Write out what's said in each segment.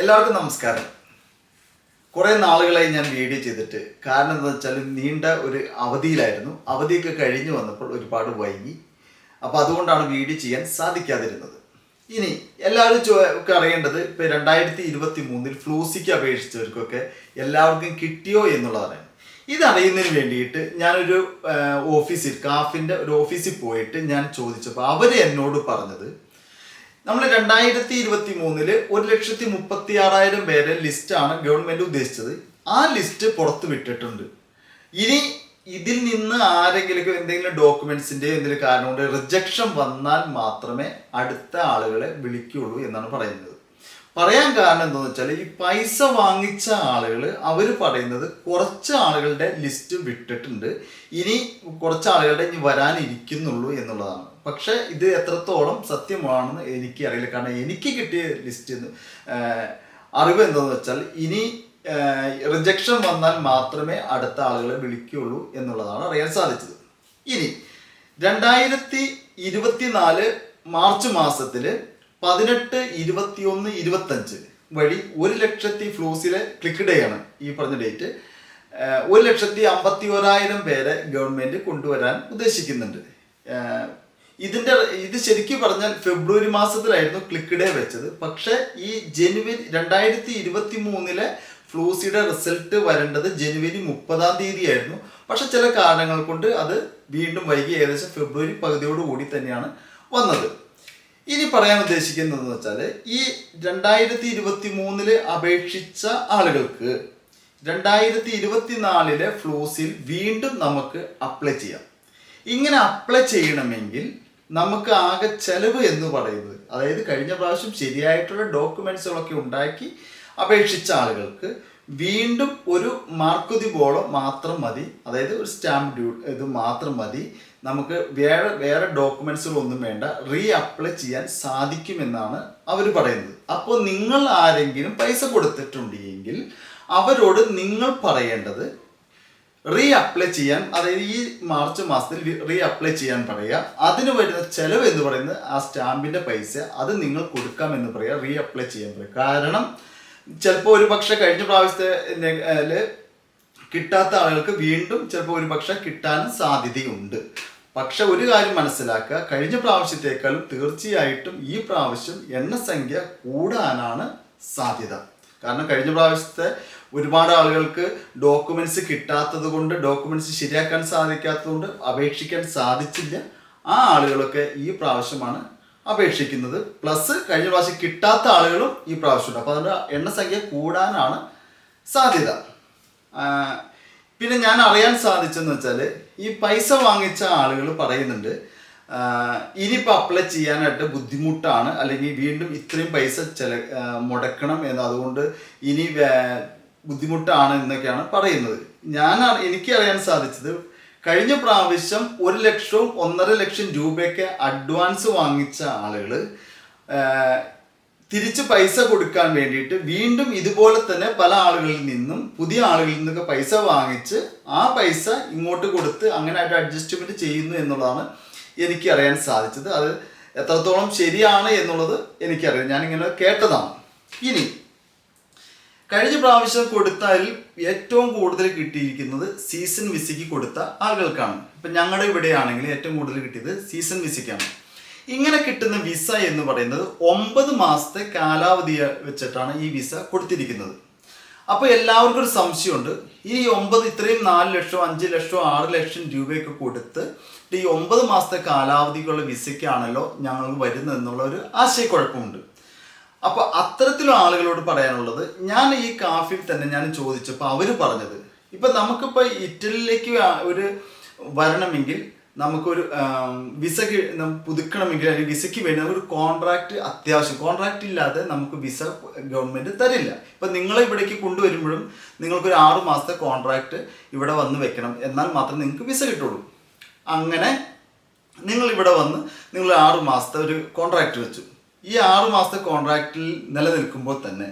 എല്ലാവർക്കും നമസ്കാരം. കുറേ നാളുകളായി ഞാൻ വീഡിയോ ചെയ്തിട്ട് കാരണം എന്താണെന്ന് വെച്ചാൽ നീണ്ട ഒരു അവധിയിലായിരുന്നു. അവധിയൊക്കെ കഴിഞ്ഞു വന്നപ്പോൾ ഒരുപാട് വൈകി. അപ്പോൾ അതുകൊണ്ടാണ് വീഡിയോ ചെയ്യാൻ സാധിക്കാതിരുന്നത്. ഇനി എല്ലാവരും ഒക്കെ അറിയേണ്ടത് ഇപ്പോൾ രണ്ടായിരത്തി ഇരുപത്തി മൂന്നിൽ ഫ്ലൂസിക്ക് അപേക്ഷിച്ചവർക്കൊക്കെ എല്ലാവർക്കും കിട്ടിയോ എന്നുള്ളതാണ്. ഇതറിയുന്നതിന് വേണ്ടിയിട്ട് ഞാനൊരു ഓഫീസിൽ കാഫിന്റെ ഒരു ഓഫീസിൽ പോയിട്ട് ഞാൻ ചോദിച്ചപ്പോൾ അവർ എന്നോട് പറഞ്ഞത് നമ്മൾ രണ്ടായിരത്തി ഇരുപത്തി മൂന്നിൽ ഒരു ലക്ഷത്തി മുപ്പത്തി ആറായിരം പേരെ ലിസ്റ്റാണ് ഗവൺമെന്റ് ഉദ്ദേശിച്ചത്. ആ ലിസ്റ്റ് പുറത്തു വിട്ടിട്ടുണ്ട്. ഇനി ഇതിൽ നിന്ന് ആരെങ്കിലും എന്തെങ്കിലും ഡോക്യുമെന്റ്സിന്റെ എന്തെങ്കിലും കാരണം കൊണ്ട് റിജക്ഷൻ വന്നാൽ മാത്രമേ അടുത്ത ആളുകളെ വിളിക്കുള്ളൂ എന്നാണ് പറയുന്നത്. പറയാൻ കാരണം എന്താണെന്ന് വെച്ചാൽ ഈ പൈസ വാങ്ങിച്ച ആളുകൾ അവർ പറയുന്നത് കുറച്ച് ആളുകളുടെ ലിസ്റ്റ് വിട്ടിട്ടുണ്ട്. ഇനി കുറച്ച് ആളുകളുടെ ഇനി വരാനിരിക്കുന്നുള്ളൂ എന്നുള്ളതാണ്. പക്ഷെ ഇത് എത്രത്തോളം സത്യമാണെന്ന് എനിക്ക് അറിയില്ല കാരണം എനിക്ക് കിട്ടിയ ലിസ്റ്റ് അറിവ് എന്താണെന്ന് വെച്ചാൽ ഇനി റിജക്ഷൻ വന്നാൽ മാത്രമേ അടുത്ത ആളുകളെ വിളിക്കുകയുള്ളൂ എന്നുള്ളതാണ് അറിയാൻ സാധിച്ചത്. ഇനി രണ്ടായിരത്തി ഇരുപത്തിനാല് മാർച്ച് മാസത്തിൽ പതിനെട്ട് ഇരുപത്തിയൊന്ന് ഇരുപത്തഞ്ച് വഴി ഒരു ലക്ഷത്തി ഫ്ലൂസിലെ ക്ലിക്ക് ഡേ ആണ് ഈ പറഞ്ഞ ഡേറ്റ് ഒരു ലക്ഷത്തി അമ്പത്തി ഓരായിരം പേരെ ഗവൺമെന്റ് കൊണ്ടുവരാൻ ഉദ്ദേശിക്കുന്നുണ്ട്. ഇതിന്റെ ഇത് ശരിക്കും പറഞ്ഞാൽ ഫെബ്രുവരി മാസത്തിലായിരുന്നു ക്ലിക്ക് ഡേ വെച്ചത്. പക്ഷെ ഈ ജനുവരി രണ്ടായിരത്തി ഇരുപത്തി മൂന്നിലെ ഫ്ലൂസിയുടെ റിസൾട്ട് വരേണ്ടത് ജനുവരി മുപ്പതാം തീയതി ആയിരുന്നു പക്ഷെ ചില കാരണങ്ങൾ കൊണ്ട് അത് വീണ്ടും വൈകി ഏകദേശം ഫെബ്രുവരി പകുതിയോടുകൂടി തന്നെയാണ് വന്നത്. ഇനി പറയാൻ ഉദ്ദേശിക്കുന്നത് വെച്ചാൽ ഈ രണ്ടായിരത്തി ഇരുപത്തി മൂന്നിൽ അപേക്ഷിച്ച ആളുകൾക്ക് രണ്ടായിരത്തി ഇരുപത്തിനാലിലെ ഫ്ലൂസിൽ വീണ്ടും നമുക്ക് അപ്ലൈ ചെയ്യാം. ഇങ്ങനെ അപ്ലൈ ചെയ്യണമെങ്കിൽ നമുക്ക് ആകെ ചെലവ് എന്ന് പറയുന്നത് അതായത് കഴിഞ്ഞ പ്രാവശ്യം ശരിയായിട്ടുള്ള ഡോക്യുമെന്റ്സുകളൊക്കെ ഉണ്ടാക്കി അപേക്ഷിച്ച ആളുകൾക്ക് വീണ്ടും ഒരു മാർക്കുതി ബോളോ മാത്രം മതി അതായത് ഒരു സ്റ്റാമ്പ് ഡ്യൂ ഇത് മാത്രം മതി. നമുക്ക് വേറെ വേറെ ഡോക്യുമെന്റ്സുകളൊന്നും വേണ്ട റീ അപ്ലൈ ചെയ്യാൻ സാധിക്കുമെന്നാണ് അവർ പറയുന്നത്. അപ്പോൾ നിങ്ങൾ ആരെങ്കിലും പൈസ കൊടുത്തിട്ടുണ്ടെങ്കിൽ അവരോട് നിങ്ങൾ പറയേണ്ടത് റീ അപ്ലൈ ചെയ്യാൻ അതായത് ഈ മാർച്ച് മാസത്തിൽ റീ അപ്ലൈ ചെയ്യാൻ പറയുക. അതിന് വരുന്ന ചെലവ് എന്ന് പറയുന്നത് ആ സ്റ്റാമ്പിന്റെ പൈസ. അത് നിങ്ങൾ കൊടുക്കാം എന്ന് പറയുക റീ അപ്ലൈ ചെയ്യാൻ പറയുക. കാരണം ചിലപ്പോൾ ഒരു പക്ഷെ കഴിഞ്ഞ പ്രാവശ്യത്തെ കിട്ടാത്ത ആളുകൾക്ക് വീണ്ടും ചിലപ്പോൾ ഒരു പക്ഷെ കിട്ടാനും സാധ്യതയുണ്ട്. പക്ഷെ ഒരു കാര്യം മനസ്സിലാക്കുക കഴിഞ്ഞ പ്രാവശ്യത്തേക്കാളും തീർച്ചയായിട്ടും ഈ പ്രാവശ്യം എണ്ണസംഖ്യ കൂടാനാണ് സാധ്യത. കാരണം കഴിഞ്ഞ പ്രാവശ്യത്തെ ഒരുപാട് ആളുകൾക്ക് ഡോക്യുമെന്റ്സ് കിട്ടാത്തത് കൊണ്ട് ഡോക്യുമെന്റ്സ് ശരിയാക്കാൻ സാധിക്കാത്തത് കൊണ്ട് അപേക്ഷിക്കാൻ സാധിച്ചില്ല. ആ ആളുകളൊക്കെ ഈ പ്രാവശ്യമാണ് അപേക്ഷിക്കുന്നത്. പ്ലസ് കഴിഞ്ഞ പ്രാവശ്യം കിട്ടാത്ത ആളുകളും ഈ പ്രാവശ്യമുണ്ട്. അപ്പോൾ അതിന്റെ എണ്ണസംഖ്യ കൂടാനാണ് സാധ്യത. പിന്നെ ഞാൻ അറിയാൻ സാധിച്ചെന്ന് വെച്ചാൽ ഈ പൈസ വാങ്ങിച്ച ആളുകൾ പറയുന്നുണ്ട് ഇനിയിപ്പോൾ അപ്ലൈ ചെയ്യാനായിട്ട് ബുദ്ധിമുട്ടാണ്. അല്ലെങ്കിൽ വീണ്ടും ഇത്രയും പൈസ ചില മുടക്കണം എന്ന്. അതുകൊണ്ട് ഇനി ബുദ്ധിമുട്ടാണ് എന്നൊക്കെയാണ് പറയുന്നത്. ഞാൻ എനിക്ക് അറിയാൻ സാധിച്ചത് കഴിഞ്ഞ പ്രാവശ്യം ഒരു ലക്ഷവും ഒന്നര ലക്ഷം രൂപയൊക്കെ അഡ്വാൻസ് വാങ്ങിച്ച ആളുകൾ തിരിച്ച് പൈസ കൊടുക്കാൻ വേണ്ടിയിട്ട് വീണ്ടും ഇതുപോലെ തന്നെ പല ആളുകളിൽ നിന്നും പുതിയ ആളുകളിൽ നിന്നൊക്കെ പൈസ വാങ്ങിച്ച് ആ പൈസ ഇങ്ങോട്ട് കൊടുത്ത് അങ്ങനെ ഒരു അഡ്ജസ്റ്റ്മെന്റ് ചെയ്യുന്നു എന്നുള്ളതാണ് എനിക്ക് അറിയാൻ സാധിച്ചത്. അത് എത്രത്തോളം ശരിയാണ് എന്നുള്ളത് എനിക്കറിയാം. ഞാനിങ്ങനെ കേട്ടതാണ്. ഇനി കഴിഞ്ഞ പ്രാവശ്യം കൊടുത്തതിൽ ഏറ്റവും കൂടുതൽ കിട്ടിയിരിക്കുന്നത് സീസൺ വിസയ്ക്ക് കൊടുത്ത ആളുകൾക്കാണ്. ഇപ്പം ഞങ്ങളുടെ ഇവിടെയാണെങ്കിൽ ഏറ്റവും കൂടുതൽ കിട്ടിയത് സീസൺ വിസയ്ക്കാണ് ഇങ്ങനെ കിട്ടുന്ന വിസ എന്ന് പറയുന്നത് ഒമ്പത് മാസത്തെ കാലാവധി വെച്ചിട്ടാണ് ഈ വിസ കൊടുത്തിരിക്കുന്നത്. അപ്പോൾ എല്ലാവർക്കും ഒരു സംശയമുണ്ട്. ഈ ഒമ്പത് ഇത്രയും നാല് ലക്ഷം അഞ്ച് ലക്ഷം ആറ് ലക്ഷം രൂപയൊക്കെ കൊടുത്ത് ഈ ഒമ്പത് മാസത്തെ കാലാവധിക്കുള്ള വിസയ്ക്കാണല്ലോ ഞങ്ങൾക്ക് വരുന്നത് എന്നുള്ള ഒരു ആശയക്കുഴപ്പമുണ്ട്. അപ്പൊ അത്തരത്തിലുള്ള ആളുകളോട് പറയാനുള്ളത് ഞാൻ ഈ കാഫിൽ തന്നെ ഞാൻ ചോദിച്ചപ്പോൾ അവർ പറഞ്ഞത്. ഇപ്പൊ നമുക്കിപ്പോ ഇറ്റലിയിലേക്ക് ഒരു വരണമെങ്കിൽ നമുക്കൊരു വിസ പുതുക്കണമെങ്കിൽ അല്ലെങ്കിൽ വിസയ്ക്ക് വേണ്ടി ഒരു കോൺട്രാക്ട് അത്യാവശ്യം. കോൺട്രാക്ട് ഇല്ലാതെ നമുക്ക് വിസ ഗവൺമെന്റ് തരില്ല. ഇപ്പൊ നിങ്ങളെ ഇവിടേക്ക് കൊണ്ടുവരുമ്പോഴും നിങ്ങൾക്കൊരു ആറു മാസത്തെ കോൺട്രാക്ട് ഇവിടെ വന്ന് വെക്കണം. എന്നാൽ മാത്രം നിങ്ങൾക്ക് വിസ കിട്ടുള്ളൂ. അങ്ങനെ നിങ്ങൾ ഇവിടെ വന്ന് നിങ്ങൾ ആറു മാസത്തെ ഒരു കോൺട്രാക്ട് വെച്ചു. ഈ ആറ് മാസത്തെ കോൺട്രാക്റ്റിൽ നിലനിൽക്കുമ്പോൾ തന്നെ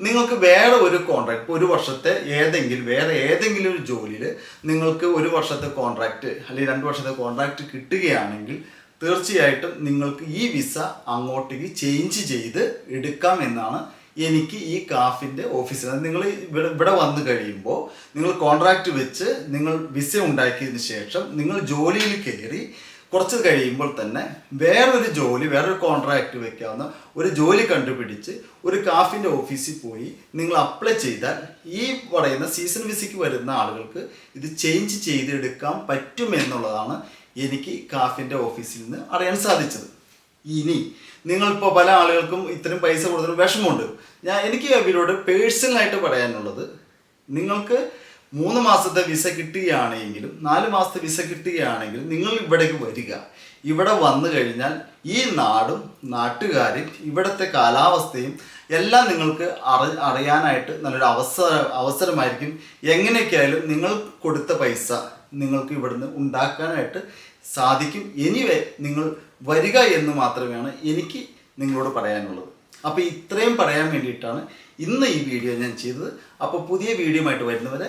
നിങ്ങൾക്ക് വേറെ ഒരു കോൺട്രാക്ട് ഒരു വർഷത്തെ ഏതെങ്കിലും വേറെ ഏതെങ്കിലും ഒരു ജോലിയിൽ നിങ്ങൾക്ക് ഒരു വർഷത്തെ കോൺട്രാക്റ്റ് അല്ലെങ്കിൽ രണ്ട് വർഷത്തെ കോൺട്രാക്റ്റ് കിട്ടുകയാണെങ്കിൽ തീർച്ചയായിട്ടും നിങ്ങൾക്ക് ഈ വിസ അങ്ങോട്ടേക്ക് ചേഞ്ച് ചെയ്ത് എടുക്കാം എന്നാണ് എനിക്ക് ഈ കാഫിന്റെ ഓഫീസിൽ. നിങ്ങൾ ഇവിടെ ഇവിടെ വന്നു കഴിയുമ്പോൾ നിങ്ങൾ കോൺട്രാക്റ്റ് വെച്ച് നിങ്ങൾ വിസ ഉണ്ടാക്കിയതിന് ശേഷം നിങ്ങൾ ജോലിയിൽ കയറി കുറച്ച് കഴിയുമ്പോൾ തന്നെ വേറൊരു ജോലി വേറൊരു കോൺട്രാക്റ്റ് വെക്കാവുന്ന ഒരു ജോലി കണ്ടുപിടിച്ച് ഒരു കാഫിന്റെ ഓഫീസിൽ പോയി നിങ്ങൾ അപ്ലൈ ചെയ്താൽ ഈ പറയുന്ന സീസൺ വിസയ്ക്ക് വരുന്ന ആളുകൾക്ക് ഇത് ചേഞ്ച് ചെയ്തെടുക്കാൻ പറ്റുമെന്നുള്ളതാണ് എനിക്ക് കാഫിന്റെ ഓഫീസിൽ നിന്ന് അറിയാൻ സാധിച്ചത്. ഇനി നിങ്ങളിപ്പോൾ പല ആളുകൾക്കും ഇത്രയും പൈസ കൊടുത്തിട്ട് വിഷമമുണ്ട്. ഞാൻ എനിക്ക് അവരോട് പേഴ്സണലായിട്ട് പറയാനുള്ളത് നിങ്ങൾക്ക് മൂന്ന് മാസത്തെ വിസ കിട്ടുകയാണെങ്കിലും നാല് മാസത്തെ വിസ കിട്ടുകയാണെങ്കിലും നിങ്ങൾ ഇവിടേക്ക് വരിക. ഇവിടെ വന്നു കഴിഞ്ഞാൽ ഈ നാടും നാട്ടുകാരും ഇവിടുത്തെ കാലാവസ്ഥയും എല്ലാം നിങ്ങൾക്ക് അറി അറിയാനായിട്ട് നല്ലൊരു അവസര അവസരമായിരിക്കും. എങ്ങനെയൊക്കെയായാലും നിങ്ങൾ കൊടുത്ത പൈസ നിങ്ങൾക്ക് ഇവിടുന്ന് ഉണ്ടാക്കാനായിട്ട് സാധിക്കും. എനിവേ നിങ്ങൾ വരിക എന്ന് മാത്രമാണ് എനിക്ക് നിങ്ങളോട് പറയാനുള്ളത്. അപ്പോൾ ഇത്രയും പറയാൻ വേണ്ടിയിട്ടാണ് ഇന്ന് ഈ വീഡിയോ ഞാൻ ചെയ്തത്. അപ്പോൾ പുതിയ വീഡിയോ ആയിട്ട് വരുന്നവരെ